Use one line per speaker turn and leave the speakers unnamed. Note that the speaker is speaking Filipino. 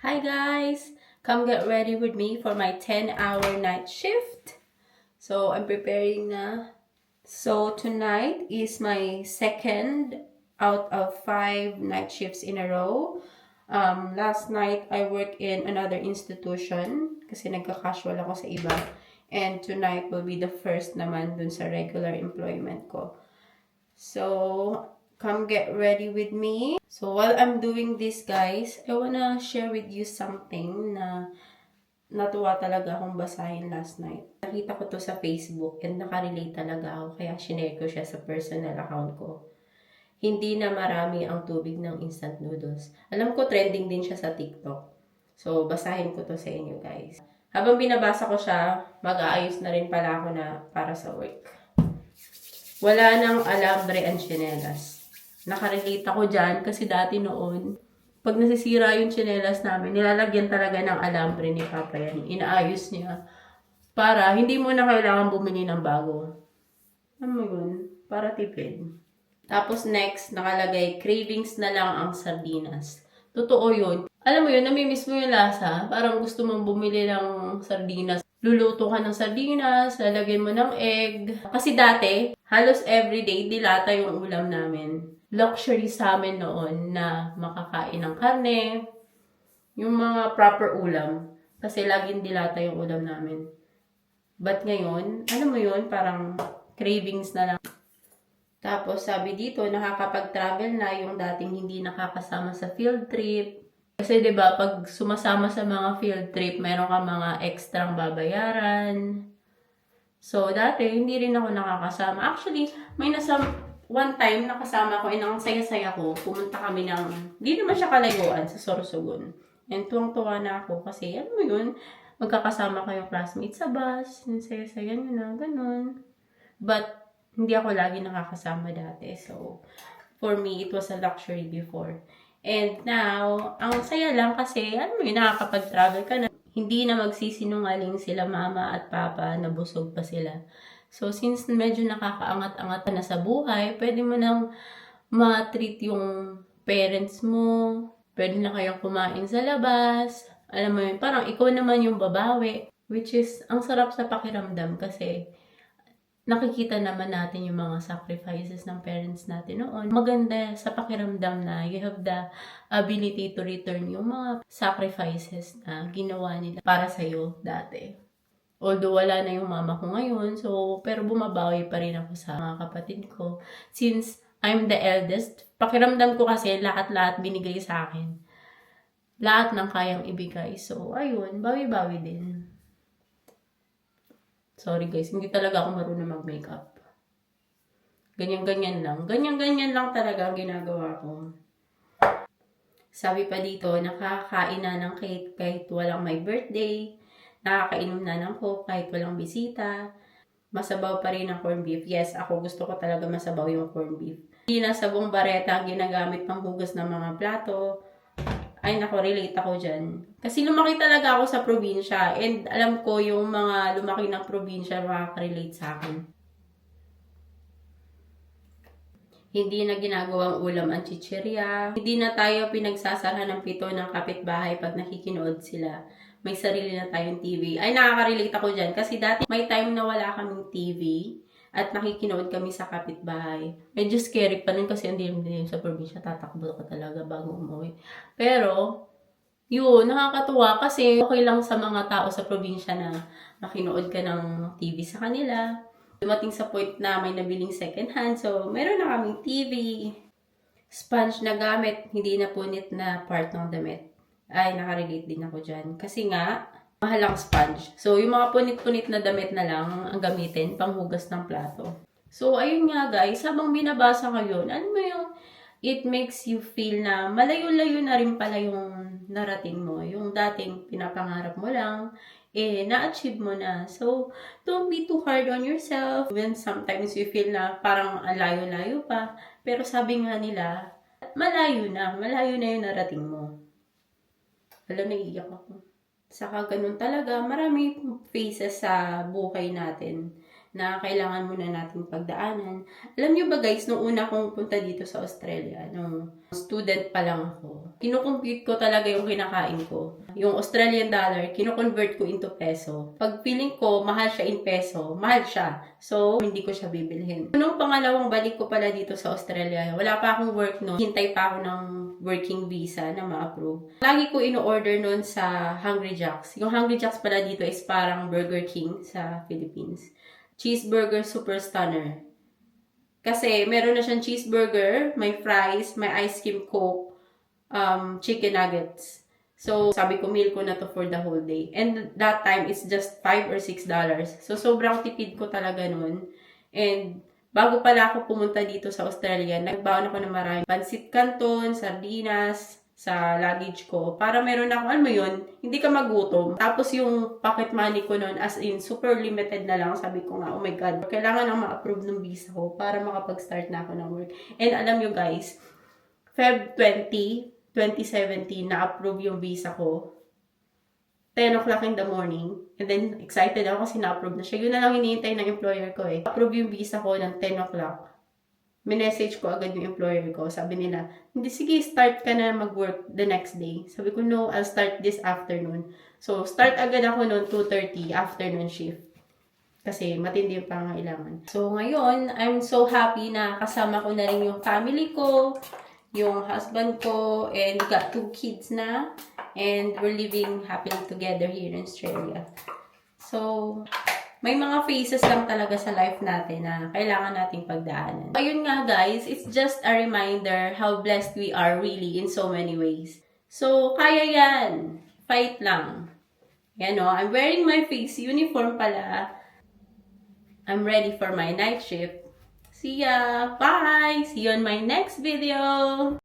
Hi guys! Come get ready with me for my 10-hour night shift. So, I'm preparing na. So, tonight is my second out of five night shifts in a row. Um, last night, I worked in another institution kasi nagka-casual ako sa iba. And tonight will be the first naman dun sa regular employment ko. So, come get ready with me. So, while I'm doing this, guys, I wanna share with you something na natuwa talaga akong basahin last night. Nakita ko to sa Facebook and nakarelate talaga ako kaya shinare ko siya sa personal account ko. Hindi na marami ang tubig ng instant noodles. Alam ko trending din siya sa TikTok. So, basahin ko to sa inyo, guys. Habang binabasa ko siya, mag-aayos na rin pala ako na para sa work. Wala nang alambre and chinelas. Nakarelate ako dyan kasi dati noon, pag nasisira yung chinelas namin, nilalagyan talaga ng alambre ni Papa yan. Inaayos niya. Para hindi mo na kailangan bumili ng bago. Ano mo yun? Para tipid. Tapos next, nakalagay, cravings na lang ang sardinas. Totoo yun. Alam mo yun, namimiss mo yung lasa. Parang gusto mong bumili ng sardinas. Luluto ka ng sardinas, lalagyan mo ng egg. Kasi dati, halos everyday, dilata yung ulam namin. Luxury sa amin noon na makakain ng karne, yung mga proper ulam. Kasi laging dilata yung ulam namin. But ngayon, alam mo yun, parang cravings na lang. Tapos sabi dito, nakakapag-travel na yung dating hindi nakakasama sa field trip. Kasi 'di ba pag sumasama sa mga field trip, meron ka mga extrang babayaran. So dati hindi rin ako nakakasama. Actually, may nasa one time nakasama ko and ang saya-saya ko, pumunta kami ng, hindi naman siya kalayuan sa Sorsogon. And tuwang-tuwa na ako kasi, ano mo yun, magkakasama kayong classmates sa bus, yung saya-saya nyo na, ganun. But, hindi ako lagi nakakasama dati. So, for me, it was a luxury before. And now, ang saya lang kasi, ano mo yun, nakakapag-travel ka na. Hindi na magsisinungaling sila mama at papa na busog pa sila. So, since medyo nakakaangat-angat ka na sa buhay, pwede mo nang ma-treat yung parents mo. Pwede na kayong kumain sa labas. Alam mo yun, parang ikaw naman yung babawi. Which is, ang sarap sa pakiramdam kasi nakikita naman natin yung mga sacrifices ng parents natin noon. Maganda sa pakiramdam na you have the ability to return yung mga sacrifices na ginawa nila para sa'yo dati. Although wala na yung mama ko ngayon, so, pero bumabawi pa rin ako sa mga kapatid ko. Since I'm the eldest, pakiramdam ko kasi lahat-lahat binigay sa akin. Lahat ng kayang ibigay. So, ayun, bawi-bawi din. Sorry guys, hindi talaga ako marunong mag-makeup. Ganyan-ganyan lang. Ganyan-ganyan lang talaga ang ginagawa ko. Sabi pa dito, nakakain na ng cake kahit walang may birthday. Nakakainom na ng coke kahit walang bisita. Masabaw pa rin ang corned beef. Yes, ako gusto ko talaga masabaw yung corned beef. Hindi na sabong bareta ang ginagamit pang hugas ng mga plato. Ay, nako, relate ako dyan. Kasi lumaki talaga ako sa probinsya and alam ko yung mga lumaki ng probinsya makaka-relate sa akin. Hindi na ginagawang ulam ang chichirya. Hindi na tayo pinagsasarahan ng pito ng kapitbahay pag nakikinood sila. May sarili na tayong TV. Ay, nakaka-relate ako dyan. Kasi dati may time na wala kaming TV at nakikinood kami sa kapitbahay. Medyo scary pa nun kasi hindi din sa probinsya. Tatakbo ka talaga bago umuwi. Pero, yun, nakakatuwa kasi okay lang sa mga tao sa probinsya na makinood ka ng TV sa kanila. Dumating sa point na may nabiling second hand. So, meron na kaming TV. Sponge na gamit, hindi na punit na part ng damit. Ay, nakarelate din ako dyan. Kasi nga, mahal ang sponge. So, yung mga punit-punit na damit na lang ang gamitin, panghugas ng plato. So, ayun nga guys, habang binabasa ko yun, ano mo yung, it makes you feel na malayo-layo na rin pala yung narating mo. Yung dating pinapangarap mo lang, eh, na-achieve mo na. So, don't be too hard on yourself. When sometimes you feel na parang ang layo-layo pa. Pero sabi nga nila, malayo na. Malayo na yung narating mo. Alam, naiiyak ako. Saka ganun talaga, marami phases sa buhay natin na kailangan muna nating pagdaanan. Alam nyo ba guys, nung una kong punta dito sa Australia, nung student pa lang ako, kinukompute ko talaga yung kinakain ko. Yung Australian dollar, kinukonvert ko into peso. Pag feeling ko, mahal siya in peso, mahal siya. So, hindi ko siya bibilhin. Nung pangalawang balik ko pala dito sa Australia, wala pa akong work noon. Hintay pa ako ng working visa na ma-approve. Lagi ko ino-order noon sa Hungry Jacks. Yung Hungry Jacks pala dito is parang Burger King sa Philippines. Cheeseburger Super Stunner. Kasi meron na siyang cheeseburger, may fries, may ice cream coke, um, chicken nuggets. So, sabi ko, meal ko na to for the whole day. And that time, it's just 5 or 6 dollars. So, sobrang tipid ko talaga nun. And, bago pala ako pumunta dito sa Australia, nagbaon ako ng marami. Pansit canton, sardinas, sa luggage ko. Para meron ako, alam yun, hindi ka magutom. Tapos yung pocket money ko nun, as in, super limited na lang. Sabi ko nga, oh my God, kailangan nang ma-approve ng visa ko para makapag-start na ako ng work. And alam nyo guys, Feb 20, 2017, na-approve yung visa ko. 10 o'clock in the morning. And then, excited ako kasi na-approve na siya. Yun na lang hinihintay ng employer ko eh. Approve yung visa ko ng 10 o'clock. Minessage ko agad yung employer ko. Sabi nila, hindi, sige, start ka na mag-work the next day. Sabi ko, no, I'll start this afternoon. So, start agad ako noon 2.30, afternoon shift. Kasi matindi yung pangailangan. So, ngayon, I'm so happy na kasama ko na rin yung family ko, yung husband ko, and got two kids na. And we're living happily together here in Australia. So, may mga phases lang talaga sa life natin na kailangan nating pagdaanan. Ayun nga guys, it's just a reminder how blessed we are really in so many ways. So, kaya yan. Fight lang. Yan o, I'm wearing my face uniform pala. I'm ready for my night shift. See ya! Bye! See you on my next video!